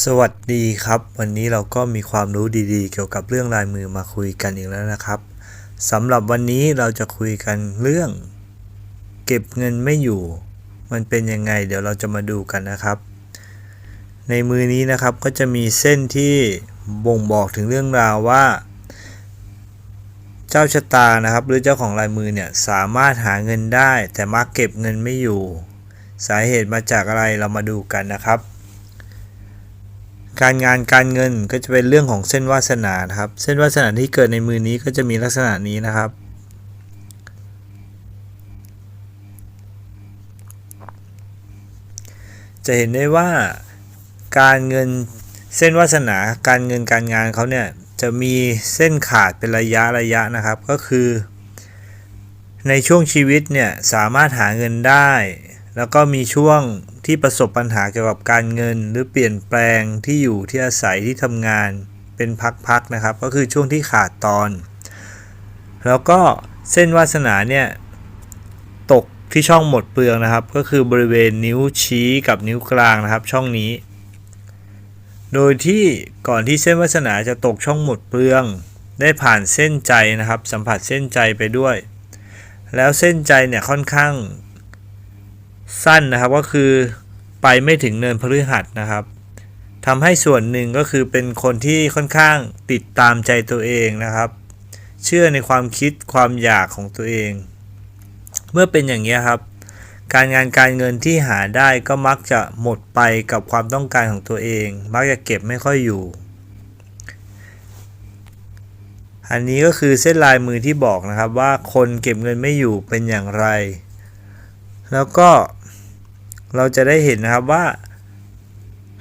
สวัสดีครับ วันนี้เราก็มีความรู้ดีๆ เกี่ยวกับเรื่องลายมือมาคุยกันอีกแล้วนะครับสำหรับวันนี้เราจะคุยกันเรื่อง เก็บเงินไม่อยู่ มันเป็นยังไง เดี๋ยวเราจะมาดูกันนะครับ ในมือนี้นะครับก็จะมีเส้นที่บ่งบอกถึงเรื่องราวว่า เจ้าชะตานะครับหรือเจ้าของลายมือเนี่ยสามารถหาเงินได้ แต่มักเก็บเงินไม่อยู่ สาเหตุมาจากอะไรเรามาดูกันนะครับ การงานการเงินก็จะเป็นเรื่องของเส้นวาสนานครับ เส้นวาสนาที่เกิดในมือนี้ก็จะมีลักษณะนี้นะครับ จะเห็นได้ว่าการเงินเส้นวาสนาการเงินการงานเขาเนี่ยจะมีเส้นขาดเป็นระยะระยะนะครับ ก็คือ ในช่วงชีวิตเนี่ยสามารถหาเงินได้ แล้วก็มีช่วง ที่ประสบปัญหาเกี่ยวกับการเงิน หรือเปลี่ยนแปลงที่อยู่ที่อาศัยที่ทำงานเป็นพักๆนะครับ ก็คือช่วงที่ขาดตอน แล้วก็เส้นวาสนาเนี่ยตกที่ช่องหมดเปลืองนะครับ ก็คือบริเวณนิ้วชี้กับนิ้วกลางนะครับ ช่องนี้ โดยที่ก่อนที่เส้นวาสนาจะตกช่องหมดเปลือง ได้ผ่านเส้นใจนะครับ สัมผัสเส้นใจไปด้วย แล้วเส้นใจเนี่ยค่อนข้าง สั้นนะครับก็คือไปไม่ถึงเนินพฤหัสนะครับทำให้ส่วนหนึ่งก็คือเป็นคนที่ค่อนข้างติดตามใจตัวเองนะครับ เชื่อในความคิดความอยากของตัวเอง เมื่อเป็นอย่างนี้ครับ การงานการเงินที่หาได้ก็มักจะหมดไปกับความต้องการของตัวเอง มักจะเก็บไม่ค่อยอยู่ อันนี้ก็คือเส้นลายมือที่บอกนะครับว่าคนเก็บเงินไม่อยู่เป็นอย่างไร แล้วก็ เราจะได้เห็นนะครับว่า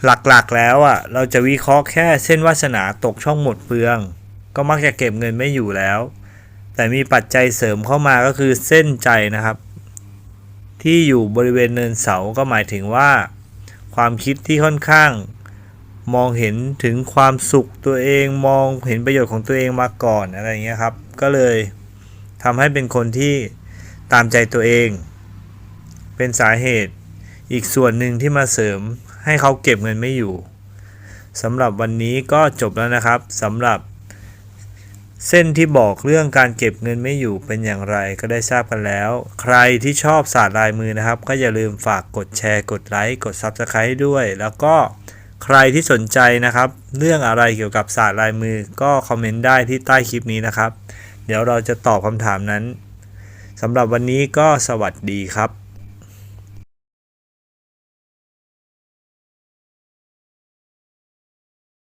หลักๆแล้วอะเราจะวิเคราะห์แค่เส้นวาสนาตกช่องหมดเปลือง ก็มักจะเก็บเงินไม่อยู่แล้ว แต่มีปัจจัยเสริมเข้ามาก็คือเส้นใจนะครับ ที่อยู่บริเวณเนินเสาก็หมายถึงว่า ความคิดที่ค่อนข้าง มองเห็นถึงความสุขตัวเองมองเห็นประโยชน์ของตัวเองมาก่อนอะไรเงี้ยครับ ก็เลยทำให้เป็นคนที่ตามใจตัวเอง เป็นสาเหตุ อีกส่วนหนึ่งที่มาเสริมให้เขาเก็บเงินไม่อยู่สำหรับวันนี้ก็จบแล้วนะครับสำหรับ เส้นที่บอกเรื่องการเก็บเงินไม่อยู่เป็นอย่างไรก็ได้ทราบกันแล้ว ใครที่ชอบศาสตร์ลายมือนะครับ ก็อย่าลืมฝากกดแชร์กดไลค์กด Subscribe ด้วย แล้วก็ใครที่สนใจนะครับ เรื่องอะไรเกี่ยวกับศาสตร์ลายมือก็คอมเมนต์ได้ที่ใต้คลิปนี้นะครับ เดี๋ยวเราจะตอบคำถามนั้นสำหรับวันนี้ก็สวัสดีครับ